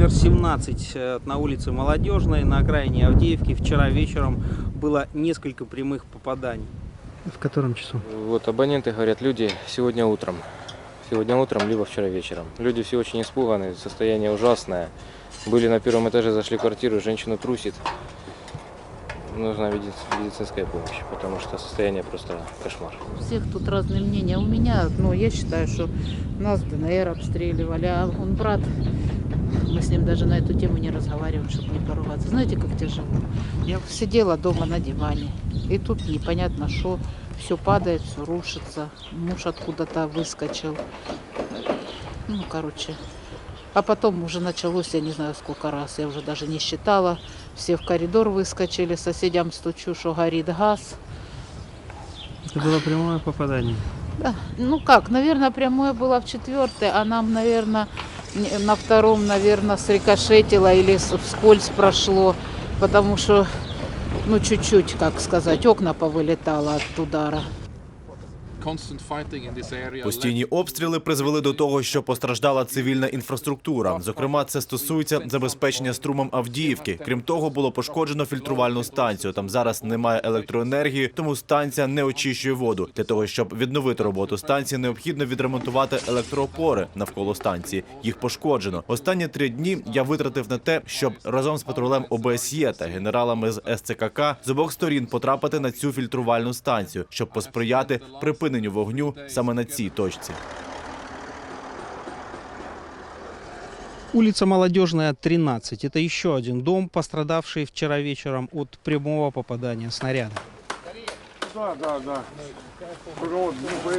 номер 17 э, на улице Молодежной на окраине Авдеевки вчера вечером было несколько прямых попаданий. В котором часу? Вот абоненты говорят, люди сегодня утром. Сегодня утром, либо вчера вечером. Люди все очень испуганы, состояние ужасное. Были на первом этаже, зашли в квартиру, женщину трусит. Нужна меди- медицинская помощь, потому что состояние просто кошмар. У всех тут разные мнения. У меня одно, я считаю, что нас ДНР обстреливали, а он брат, мы с ним даже на эту тему не разговариваем, чтобы не поругаться. Знаете, как тяжело? Я сидела дома на диване, и тут непонятно что, все падает, все рушится, муж откуда-то выскочил. Ну, короче. А потом уже началось, я не знаю сколько раз, я уже даже не считала. Все в коридор выскочили, соседям стучу, что горит газ. Это было прямое попадание. Да, ну как, наверное, прямое было в четвертой, а нам, наверное, на втором, наверное, срикошетило или вскользь прошло, потому что, ну, чуть-чуть, как сказать, окна повылетало от удара. Постійні обстріли призвели до того, що постраждала цивільна інфраструктура. Зокрема, це стосується забезпечення струмом Авдіївки. Крім того, було пошкоджено фільтрувальну станцію. Там зараз немає електроенергії, тому станція не очищує воду. Для того щоб відновити роботу станції, необхідно відремонтувати електроопори навколо станції. Їх пошкоджено. Останні три дні я витратив на те, щоб разом з патрулем ОБСЄ та генералами з СЦКК з обох сторін потрапити на цю фільтрувальну станцію, щоб посприяти припиненню вогню саме на цій точці. Улица Молодежная, 13. Это еще один дом, пострадавший вчера вечером от прямого попадания снаряда. Да, да, да. Рот, ну.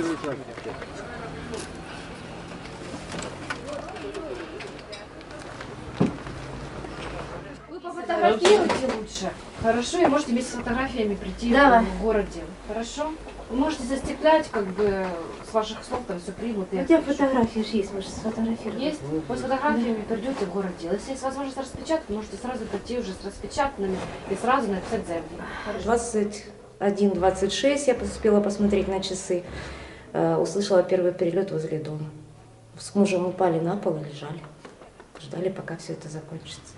Вы пофотографируйте лучше. Хорошо, и можете вместе с фотографиями прийти Давай. в городе. Хорошо? Вы можете застеклять, как бы с ваших слов там все примут. и У тебя фотографии же есть, может, сфотографировать. Есть? Вы с фотографиями придете в город делать. Если есть возможность распечатать, можете сразу прийти уже с распечатанными и сразу написать заявление. Хорошо? 21-26 я успела посмотреть на часы. Э, Услышала первый перелет возле дома. С мужем упали на пол и лежали. Ждали, пока все это закончится.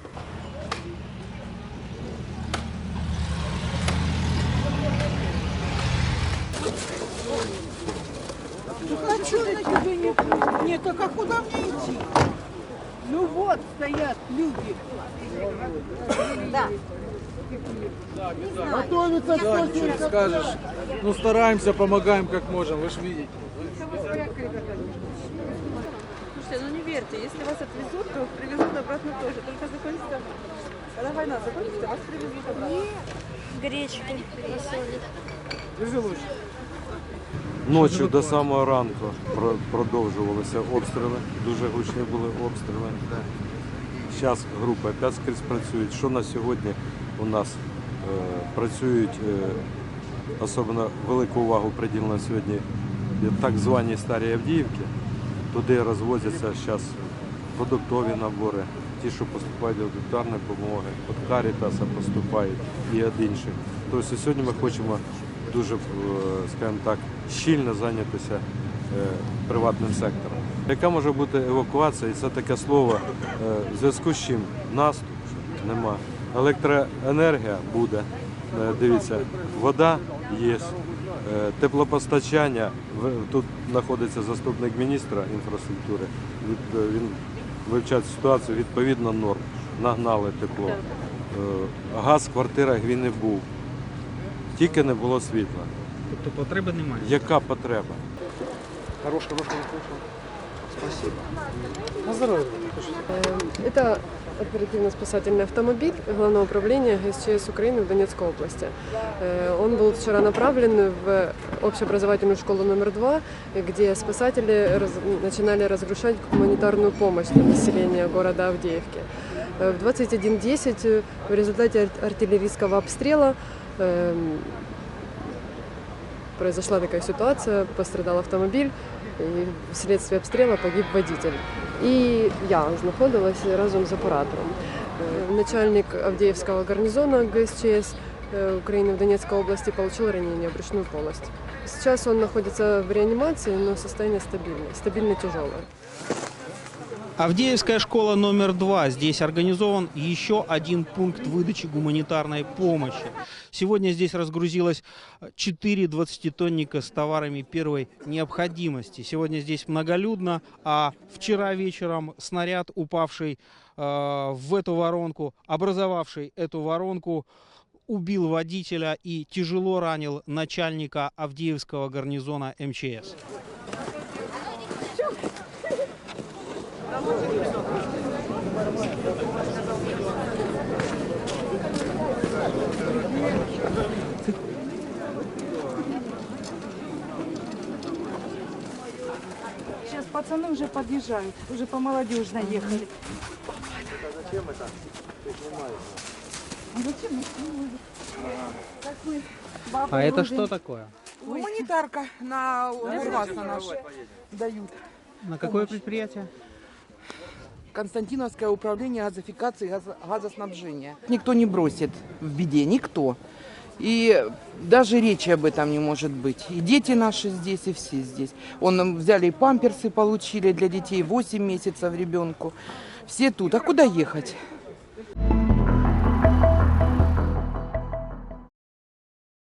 Нет, так а куда мне идти? Ну вот стоят люди. Да. Готовится Да, ничего не скажешь. Ну, стараемся, помогаем как можем, вы же видите. Слушайте, ну не верьте, если вас отвезут, то привезут обратно тоже. Только закончится, когда война закончится, вас привезут обратно. Гречку, Держи лучше. Ночі до самого ранку продовжувалися обстріли. Дуже гучні були обстріли. Зараз групи опять скрізь працюють. Що на сьогодні у нас е, працюють, е, особливо велику увагу приділено сьогодні так звані старі Авдіївки. Туди розвозяться зараз продуктові набори, ті, що поступають до гуманітарної допомоги, від Карітаса поступають і від інших. Тобто сьогодні ми хочемо дуже, е, скажімо так, щільно зайнятися е, приватним сектором. Яка може бути евакуація? І це таке слово, е, в зв'язку з чим наступ нема. Електроенергія буде. Дивіться, вода є, теплопостачання. Тут знаходиться заступник міністра інфраструктури. Він вивчає ситуацію відповідно норм. Нагнали тепло. Газ в квартирах він не був Тільки не було світла. Тобто потреби немає. Яка потреба? Хорош, хорош, хорош, хорош. Спасибо. На здоровье. Это оперативно-спасательный автомобиль Главного управления ГСЧС Украины в Донецкой области. Э, Он был вчера направлен в общеобразовательную школу номер два, где спасатели раз- начинали разгружать гуманитарную помощь для населения города Авдеевки. Э, В 21.10 э, в результате ар- артиллерийского обстрела эм, Произошла такая ситуация, пострадал автомобиль, и вследствие обстрела погиб водитель. І я знаходилась разом з оператором. Е, Начальник Авдеевского гарнизона ГСЧС э, Украины в Донецкой области получил ранение, брюшную полость. Сейчас он находится в реанимации, но состояние стабильное, стабильно тяжелое. Авдеевская школа номер два. Здесь организован еще один пункт выдачи гуманитарной помощи. Сегодня здесь разгрузилось 4 20-тонника с товарами первой необходимости. Сегодня здесь многолюдно, а вчера вечером снаряд, упавший э, в эту воронку, образовавший эту воронку, убил водителя и тяжело ранил начальника Авдеевского гарнизона МЧС. Сейчас пацаны уже подъезжают, уже по молодежной ехали. А зачем? Так мы бабы А это что такое? Гуманитарка на Урвас на наш дают. На какое предприятие? Константиновское управление газификации и газо- газоснабжения. Никто не бросит в беде, никто. И даже речи об этом не может быть. И дети наши здесь, и все здесь. Он взяли и памперсы получили для детей 8 месяцев ребенку. Все тут. А куда ехать?